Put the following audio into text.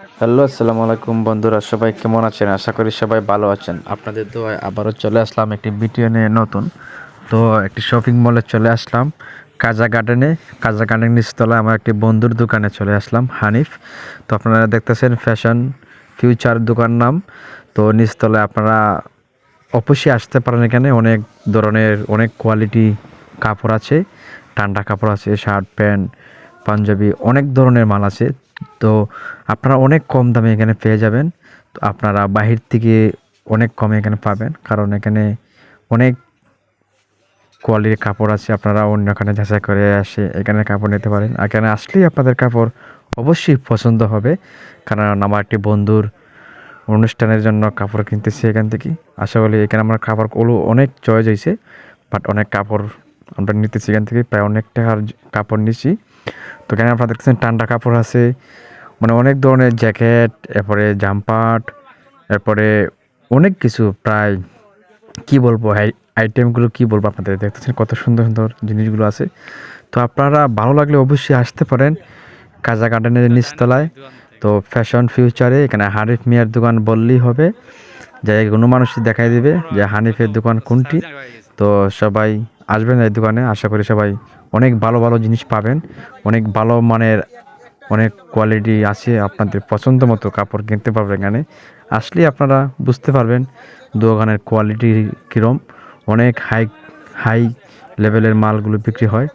Hello, আসসালামু আলাইকুম বন্ধুরা, সবাই কেমন আছেন? আশা করি সবাই ভালো আছেন। আপনাদের তো আবারও চলে আসলাম একটি ভিডিও নিয়ে নতুন। তো একটি শপিং মলে চলে আসলাম। কাজা গার্ডেনে কাজা গার্ডেন নিচতলায় আমার একটি বন্ধুর দোকানে চলে আসলাম, হানিফ। তো আপনারা দেখতেছেন ফ্যাশন ফিউচার দোকান নাম। তো নিচতলায় আপনারা অবশ্যই আসতে পারেন এখানে। অনেক ধরনের, অনেক কোয়ালিটি কাপড় আছে, ঠান্ডা কাপড় আছে শার্ট প্যান্ট পাঞ্জাবি অনেক ধরনের মাল আছে। তো আপনারা অনেক কম দামে এখানে পেয়ে যাবেন। তো আপনারা বাহির থেকে অনেক কমে এখানে পাবেন। কারণ এখানে অনেক কোয়ালিটির কাপড় আছে। আপনারা অন্য এখানে যাচাই করে আসে এখানে কাপড় নিতে পারেন। এখানে আসলেই আপনাদের কাপড় অবশ্যই পছন্দ হবে। কারণ আমার একটি বন্ধুর অনুষ্ঠানের জন্য কাপড় কিনতেছি এখান থেকে। আশা করি এখানে আমার কাপড়গুলো অনেক চয়েস হয়েছে। বাট অনেক কাপড় আমরা নিতেছি, এখান থেকে প্রায় অনেক টাকার কাপড় নিছি। তো এখানে আপনারা দেখতেছেন ঠান্ডা কাপড় আছে মানে অনেক ধরনের জ্যাকেট, এরপরে জাম্পার এরপরে অনেক কিছু প্রায়, কি বলব আইটেমগুলো কি বলব আপনাদের, দেখতেছেন কত সুন্দর সুন্দর জিনিসগুলো আছে। তো আপনারা ভালো লাগলে অবশ্যই আসতে পারেন কাজা গার্ডেনের নিচতলায়। তো ফ্যাশন ফিউচারে এখানে হানিফ মিয়ার দোকান বললেই হবে, যে কোনো মানুষই দেখাই দিবে যে হানিফের দোকান কোনটি। তো সবাই আসবেন এই দোকানে। আশা করি সবাই অনেক ভালো ভালো জিনিস পাবেন। অনেক ভালো মানের, অনেক কোয়ালিটি আছে আপনাদের পছন্দ মতো কাপড় কিনতে পারবেন এখানে। আসলে আপনারা বুঝতে পারবেন দোকানের কোয়ালিটি কীরম। অনেক হাই হাই লেভেলের মালগুলো বিক্রি হয়।